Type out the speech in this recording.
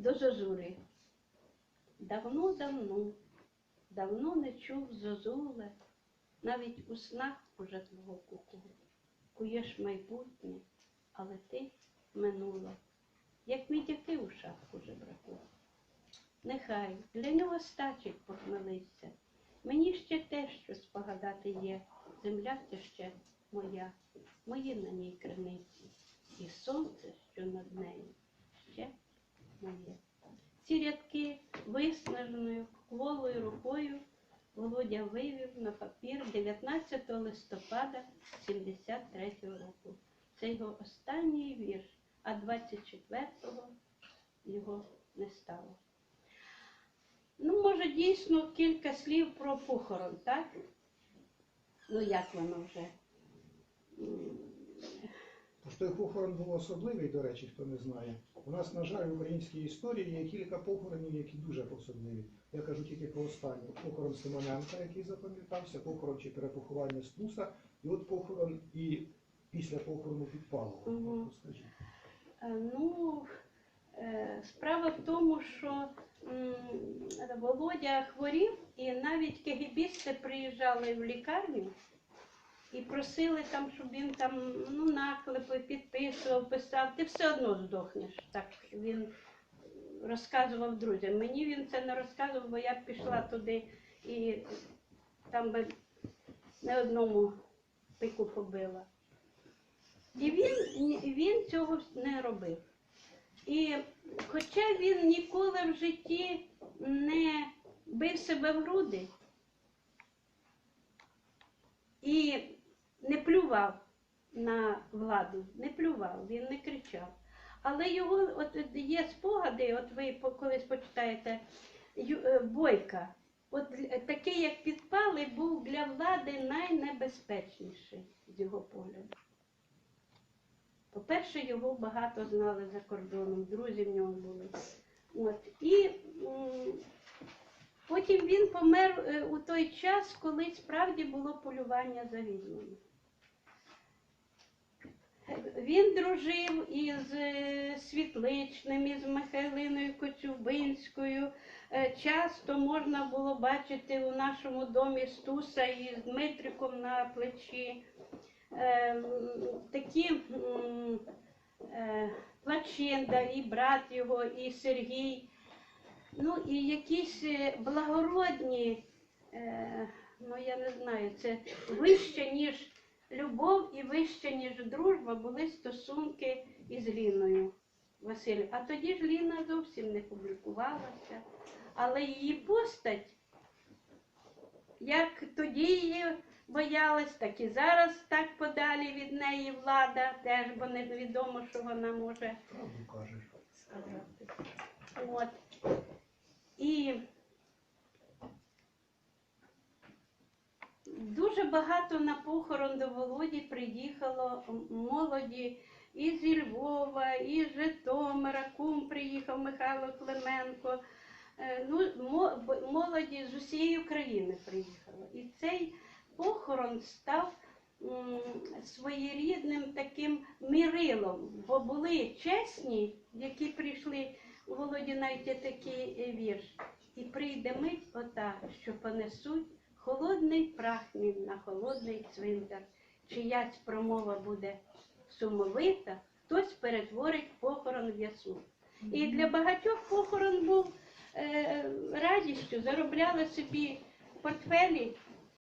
до зозулі. Давно-давно, давно не чув зозуле, навіть у снах уже твого куку. Куєш майбутнє, але ти минуле, як мідяки у шапку жебраку. Нехай для нього стачить похмелиться. Мені ще те, що спогадати є, земля це ще моя, мої на ній криниці, і сонце, що над нею, ще моє. Ці рядки виснаженою кволою рукою Володя вивів на папір 19 листопада 73 року. Це його останній вірш, а 24-го його не стало. Ну, може, дійсно кілька слів про похорон, так? Ну, як воно вже? Той похорон був особливий, до речі, хто не знає. У нас, на жаль, в українській історії є кілька похоронів, які дуже особливі. Я кажу тільки про останню. Похорон Симоненка, який запам'ятався, похорон чи перепоховання Стуса, і от похорон і після похорону. Мгм. Розкажіть. Е, Ну, е, справа в тому, що Володя хворів, і навіть кегібісти приїжджали в лікарню і просили там, щоб він там ну, наклепи підписував, писав. Ти все одно здохнеш. Так він розказував друзям. Мені він це не розказував, бо я б пішла туди і там би не одному пику побила. І він, він цього не робив. І хоча він ніколи в житті не бив себе в груди і не плював на владу, не плював, він не кричав. Але його от є спогади, от ви колись почитаєте е, Бойка. От такий, як підпали, був для влади найнебезпечніший з його погляду. По-перше, його багато знали за кордоном, друзі в нього були. От. І потім він помер е, у той час, коли справді було полювання за відьмами. Він дружив із е, Світличним, із Михайлиною Коцюбинською. Е, Часто можна було бачити у нашому домі Стуса із Дмитриком на плечі. Е, Такі Плачинда, і брат його, і Сергій. Ну і якісь благородні, ну я не знаю, це вище, ніж любов і вище, ніж дружба, були стосунки із Ліною Василь. А тоді ж Ліна зовсім не публікувалася. Але її постать, як тоді її боялась, так і зараз так подалі від неї влада, теж бо невідомо, що вона може сказати. От. І дуже багато на похорон до Володі приїхало молоді і зі Львова, і з Житомира, кум приїхав Михайло Клименко. Е, Ну, молоді з усієї України приїхало. І цей похорон став своєрідним таким мірилом, бо були чесні, які прийшли у Володі навіть такий е, вірш. І прийде мить ота, що понесуть холодний прах мій на холодний цвинтар. Чиясь промова буде сумовита, хтось перетворить похорон в ясу. І для багатьох похорон був е, радістю, заробляли собі портфелі